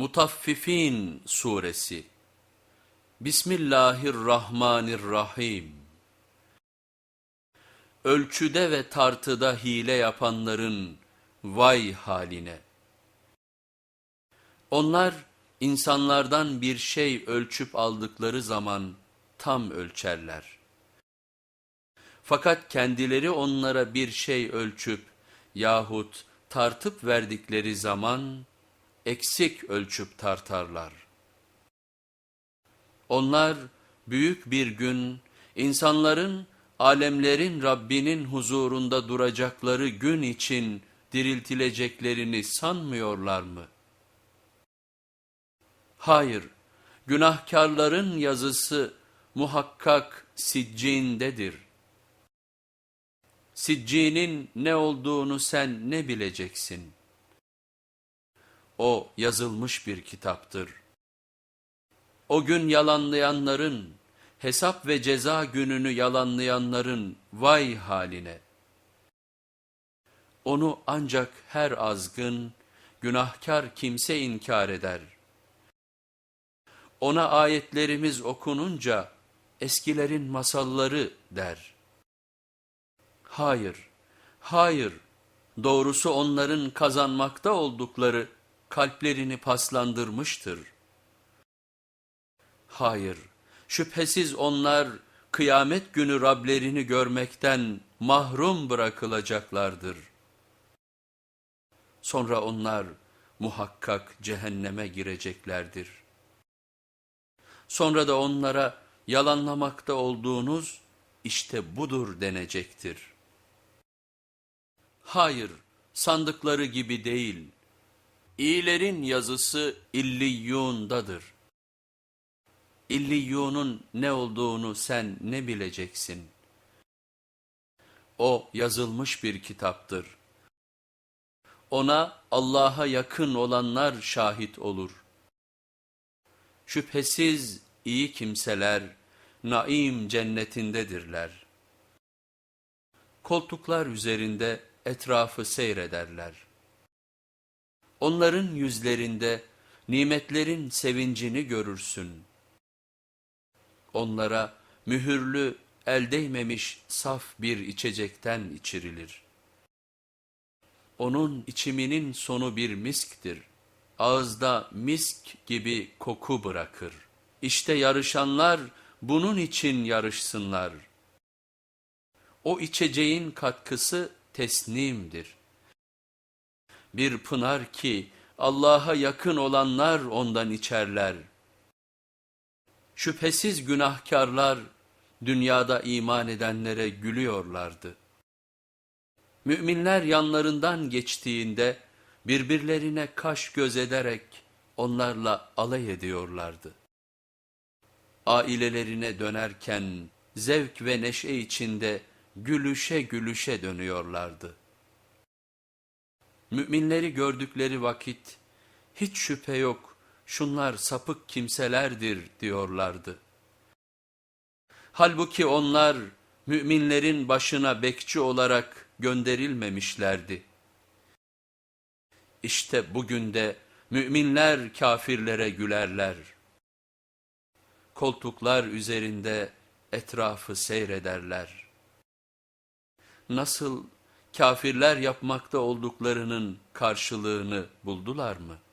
Mutaffifin Suresi Bismillahirrahmanirrahim Ölçüde ve tartıda hile yapanların vay haline. Onlar insanlardan bir şey ölçüp aldıkları zaman tam ölçerler. Fakat kendileri onlara bir şey ölçüp yahut tartıp verdikleri zaman eksik ölçüp tartarlar. Onlar büyük bir gün insanların alemlerin Rabbinin huzurunda duracakları gün için diriltileceklerini sanmıyorlar mı? Hayır, günahkarların yazısı muhakkak siccindedir. Siccinin ne olduğunu sen ne bileceksin? O yazılmış bir kitaptır. O gün yalanlayanların, hesap ve ceza gününü yalanlayanların vay haline. Onu ancak her azgın, günahkar kimse inkar eder. Ona ayetlerimiz okununca eskilerin masalları der. Hayır, hayır, doğrusu onların kazanmakta oldukları kalplerini paslandırmıştır. Hayır, şüphesiz onlar kıyamet günü Rablerini görmekten mahrum bırakılacaklardır. Sonra onlar muhakkak cehenneme gireceklerdir. Sonra da onlara yalanlamakta olduğunuz işte budur denecektir. Hayır, sandıkları gibi değil. İyilerin yazısı İlliyyun'dadır. İlliyyun'un ne olduğunu sen ne bileceksin? O yazılmış bir kitaptır. Ona Allah'a yakın olanlar şahit olur. Şüphesiz iyi kimseler naim cennetindedirler. Koltuklar üzerinde etrafı seyrederler. Onların yüzlerinde nimetlerin sevincini görürsün. Onlara mühürlü, el değmemiş saf bir içecekten içirilir. Onun içiminin sonu bir misktir. Ağızda misk gibi koku bırakır. İşte yarışanlar bunun için yarışsınlar. O içeceğin katkısı tesnimdir. Bir pınar ki Allah'a yakın olanlar ondan içerler. Şüphesiz günahkarlar dünyada iman edenlere gülüyorlardı. Müminler yanlarından geçtiğinde birbirlerine kaş göz ederek onlarla alay ediyorlardı. Ailelerine dönerken zevk ve neşe içinde gülüşe gülüşe dönüyorlardı. Müminleri gördükleri vakit hiç şüphe yok şunlar sapık kimselerdir diyorlardı. Halbuki onlar müminlerin başına bekçi olarak gönderilmemişlerdi. İşte bugün de müminler kafirlere gülerler. Koltuklar üzerinde etrafı seyrederler. Nasıl kafirler yapmakta olduklarının karşılığını buldular mı?''